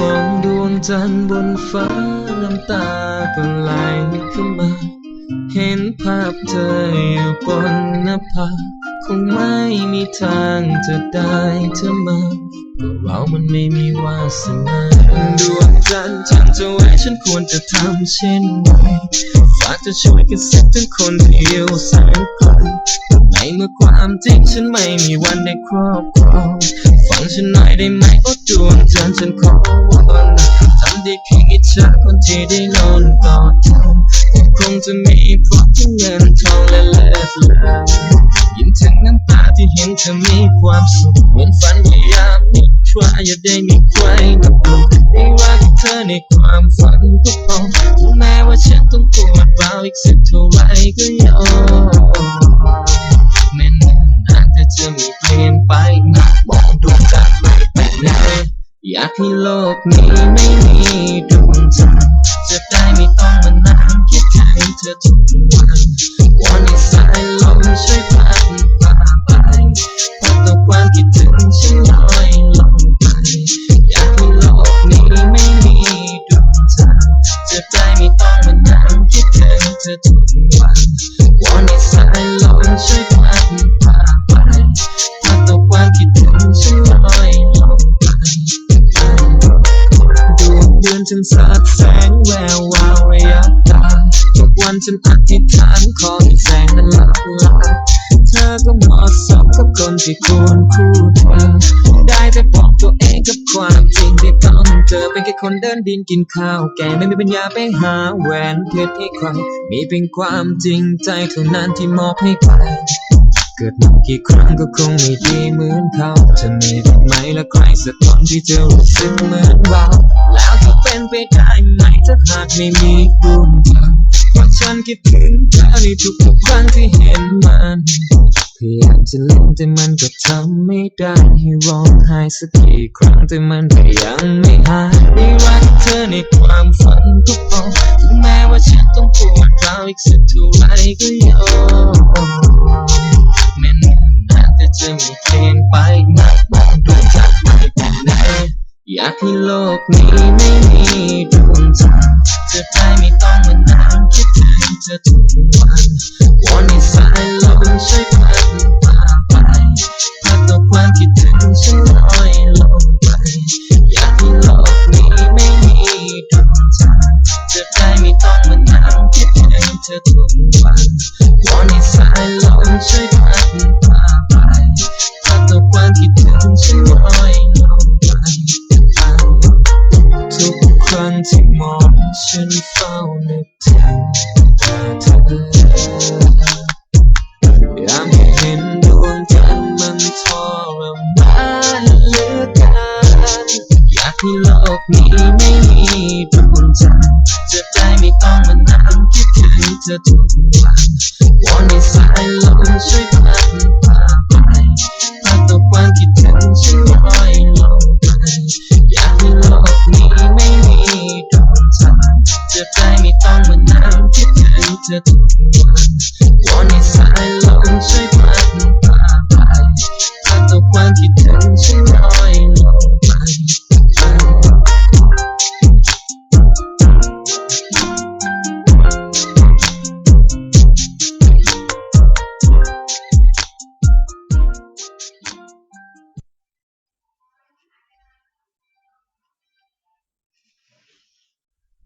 มองดวงจันทร์บนฟ้าน้ำตาก็ไหลขึ้นมา เห็นภาพเธออยู่บนหน้าผาคงไม่มีทางจะได้เธอมาก็เรามันไม่มีวาสนาดวงจันทร์ฉันจะไว้ฉันควรจะทำเช่นไรฝากจะช่วยกันสักถึงคนเดียวแสนไกลในเมื่อความจริงฉันไม่มีวันได้ครอบครอง ฉันหน่อยได้ไหมโอ้ดวงจนฉันขอวอนทำได้แค่อิจฉาคนที่ได้นอนกอดเธอคงจะมีเพราะที่เงินทองและเลิศเลอยิ่งถึงน้ำตาที่เห็นเธอมีความสุขเหมือนฝันพยายามนิทราอย่าได้มีใครมาปลุกได้รักเธอในความฝันก็พองแม้ว่าฉันต้องปวดร้าวอีกสักเท่าไรก็ยอม ให้โลกนี้ไม่มีดวงจันทร์จะได้ไม่ต้องมานั่งคิดถึงเธอทุกวันวอนให้สายลมช่วยพัดพาไปพัดเอาความคิดถึงฉันลอยลงไปอยากให้โลกนี้ไม่มีดวงจันทร์จะได้ไม่ต้องมานั่งคิดถึงเธอทุกวันวอนให้สายลมช่วยพัดพา ฉันสาดแสงแวววาวระยะตาทุกวันฉันอธิษฐานขอให้แสงนั้นลับลาเธอก็เหมาะสมกับคนที่ควรคู่เธอได้แต่บอกตัวเองกับความจริงที่ต้องเจอเป็นแค่คนเดินดินกินข้าวแกไม่มีปัญญาไปหาแหวนเพชรให้ใครมีเพียงความจริงใจเท่านั้นที่มอบให้ใครเกิดมากี่ครั้งก็คงไม่ดีเหมือนเขาจะมีบ้างไหมและใครสักคนที่จะรู้สึกเหมือนเรา ไปได้ไหมถ้าหากไม่มีดวงจันทร์เพราฉันคิดถึงเธอในทุกๆครั้งที่เห็นมันพยายามจะลืมแต่มันก็ทำไม่ได้ให้ร้องไห้สักกี่ครั้งแต่มันก็ยังไม่หายได้รักเธอในความฝันทุกวันถึงแม้ว่าฉันต้องปวดร้าวอีกสักเท่าไรก็ยอม กนี้ไม่มีดวงจันทร์จะได้ไม่ต้องมานั่งคิดถึงเธอทุกวันวอนให้สายลมช่วยพัดพาไปพัดเอาความคิดถึงฉันลอยลงไปอยากให้โลกนี้ไม่มีดวงจันทร์จะได้ไม่ต้องมานั่งคิดถึงเธอทุกวันวอนให้สายลมช่วยพัด ครั้งที่มองฉันเฝ้านึกถึงเธอยามที่เห็นดวงจันทร์มันทรมานเหลือเกินอยากให้โลกนี้ไม่มีดวงจันทร์จะได้ไม่ต้องมานั่งคิดถึงเธอทุกวันวอน ถึงเ